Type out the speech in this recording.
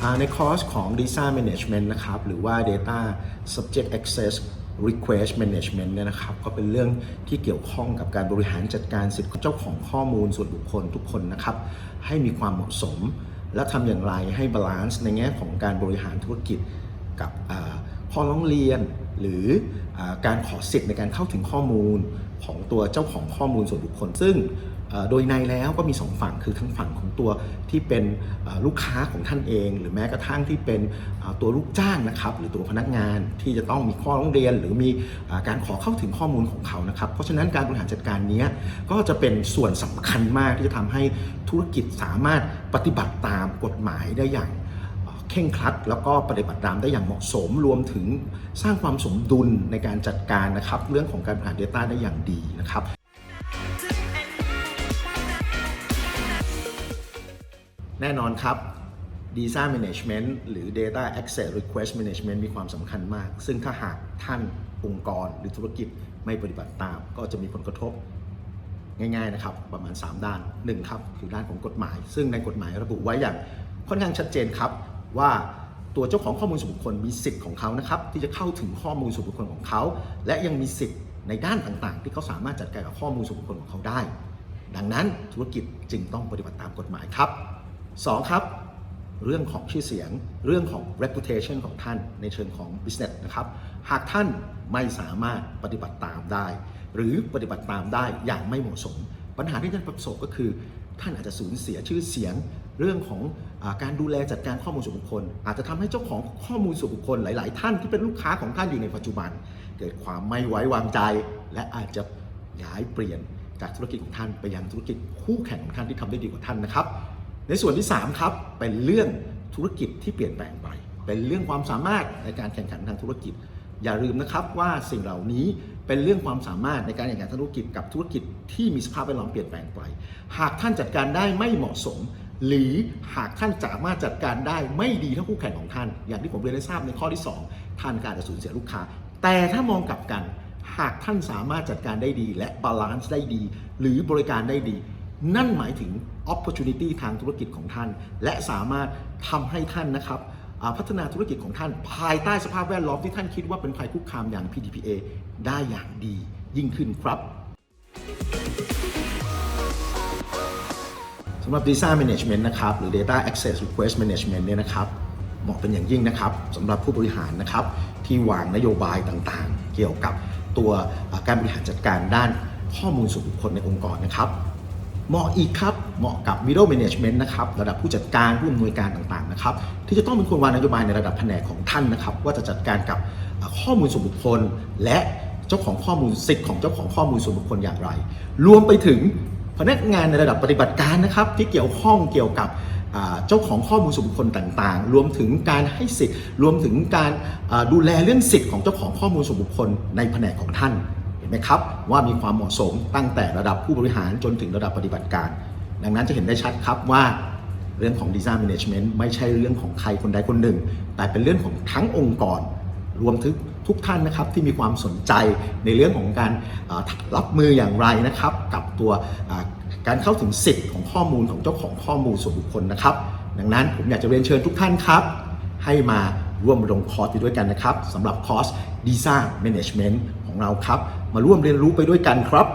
ในคอร์สของ Data Management นะครับ หรือว่า Data Subject Access Request Management เนี่ยนะครับ ก็เป็นเรื่องที่เกี่ยวข้องกับการบริหารจัดการสิทธิเจ้าของข้อมูลส่วนบุคคลทุกคนนะครับ ให้มีความเหมาะสม และทำอย่างไรให้บาลานซ์ในแง่ของการบริหารธุรกิจกับอ่าข้อร้องเรียน หรืออการขอสิทธิ์ในการเข้าถึงข้อมูลของตัวเจ้าของข้อมูลส่วนบุคคล ซึ่งโดยในแล้วก็มีสองฝั่งคือทั้งฝั่งของตัวที่เป็นลูกค้าของท่านเอง หรือแม้กระทั่งที่เป็นตัวลูกจ้างนะครับ หรือตัวพนักงานที่จะต้องมีข้อร้องเรียน หรือมีการขอเข้าถึงข้อมูลของเขานะครับ เพราะฉะนั้นการบริหารจัดการนี้ก็จะเป็นส่วนสำคัญมากที่จะทำให้ธุรกิจสามารถปฏิบัติตามกฎหมายได้อย่าง เข่งครัด แล้วก็ปฏิบัติตามได้อย่างเหมาะสมรวมถึงสร้างความสมดุลในการจัดการนะครับ เรื่องของการบริหาร Data ได้อย่างดีนะครับแน่นอนครับ Data Management หรือ Data Access Request Management มีความสำคัญมาก ซึ่งถ้าหากท่านองค์กรหรือธุรกิจไม่ปฏิบัติตาม ก็จะมีผลกระทบง่ายๆนะครับ ประมาณ 3 ด้าน 1 ครับ คือด้านของกฎหมาย ซึ่งในกฎหมายระบุไว้อย่างค่อนข้างชัดเจนครับ ว่าตัวเจ้าของข้อมูลส่วนบุคคลมีสิทธิ์ของเขานะครับที่จะเข้าถึงข้อมูลส่วนบุคคลของเขา และยังมีสิทธิ์ในด้านต่างๆ ที่เขาสามารถจัดการกับข้อมูลส่วนบุคคลของเขาได้ ดังนั้นธุรกิจจึงต้องปฏิบัติตามกฎหมายครับ 2 ครับเรื่องของชื่อเสียง เรื่องของ reputation ของท่านในเชิงของ business นะครับ หากท่านไม่สามารถปฏิบัติตามได้ หรือปฏิบัติตามได้อย่างไม่เหมาะสม ปัญหาที่ท่านประสบก็คือ ท่านอาจจะสูญเสียชื่อเสียง เรื่องของอการดูแลจัดการข้อมูลส่วนบุคคล อาจจะทำให้เจ้าของข้อมูลส่วนบุคคลหลาย ๆ ท่านที่เป็นลูกค้าของท่านอยู่ในปัจจุบัน เกิดความไม่ไว้วางใจ และอาจจะย้ายเปลี่ยนจากธุรกิจของท่านไปยังธุรกิจคู่แข่งของท่านที่ทำได้ดีกว่าท่านนะครับ ในส่วนที่ 3 ครับ เป็นเรื่องธุรกิจที่เปลี่ยนแปลงไป เป็นเรื่องความสามารถในการแข่งขันทางธุรกิจ อย่าลืมนะครับว่าสิ่งเหล่านี้เป็นเรื่องความสามารถในการแข่งขันทางธุรกิจกับธุรกิจที่มีสภาพแวดล้อมเปลี่ยนแปลงไป หากท่านจัดการได้ไม่เหมาะสม หรือหากท่านสามารถจัดการได้ไม่ดีเท่าคู่แข่งของท่าน อย่างที่ผมเรียนให้ทราบในข้อที่ 2 ท่านก็อาจจะสูญเสียลูกค้า แต่ถ้ามองกลับกัน หากท่านสามารถจัดการได้ดี และบาลานซ์ได้ดี หรือบริการได้ดี นั่นหมายถึง opportunity ทางธุรกิจของท่าน และสามารถทำให้ท่านนะครับพัฒนาธุรกิจของท่านภายใต้สภาพแวดล้อมที่ท่านคิดว่าเป็นภัยคุกคามอย่าง PDPA ได้อย่างดียิ่งขึ้นครับำหรับ Data Management นะครับ หรือ Data Access Request Management เนี่ยนะครับเหมาะเป็นอย่างยิ่งนะครับสำหรับผู้บริหารนะครับ ที่วางนโยบายต่างๆ เกี่ยวกับตัวการบริหารจัดการด้านข้อมูลส่วนบุคคลในองค์กรนะครับ เหมาะอีกครับ เหมาะกับ middle management นะครับ ระดับผู้จัดการผู้อำนวยการต่างๆนะครับ ที่จะต้องเป็นคนวางนโยบายในระดับแผนกของท่านนะครับ ว่าจะจัดการกับข้อมูลส่วนบุคคล และเจ้าของข้อมูลสิทธิ์ของเจ้าของข้อมูลส่วนบุคคลอย่างไร รวมไปถึง พนักงานในระดับปฏิบัติการนะครับที่เกี่ยวข้องเกี่ยวกับเจ้าของข้อมูลส่วนบุคคลต่างๆ รวมถึงการให้สิทธิ์ รวมถึงการดูแลเรื่องสิทธิ์ของเจ้าของข้อมูลส่วนบุคคลในแผนกของท่าน เห็นไหมครับ ว่ามีความเหมาะสมตั้งแต่ระดับผู้บริหารจนถึงระดับปฏิบัติการ ดังนั้นจะเห็นได้ชัดครับว่าเรื่องของ Design Management ไม่ใช่เรื่องของใครคนใดคนหนึ่ง แต่เป็นเรื่องของทั้งองค์กร รวมถึงทุกท่านนะครับที่มีความสนใจในเรื่องของการรับมืออย่างไรนะครับ กับตัวการเข้าถึงสิทธิ์ของข้อมูลของเจ้าของข้อมูลส่วนบุคคลนะครับ ดังนั้นผมอยากจะเรียนเชิญทุกท่านครับ ให้มาร่วมลงคอร์สไปด้วยกันนะครับสำหรับคอร์ส Design Management ของเราครับ มาร่วมเรียนรู้ไปด้วยกันครับ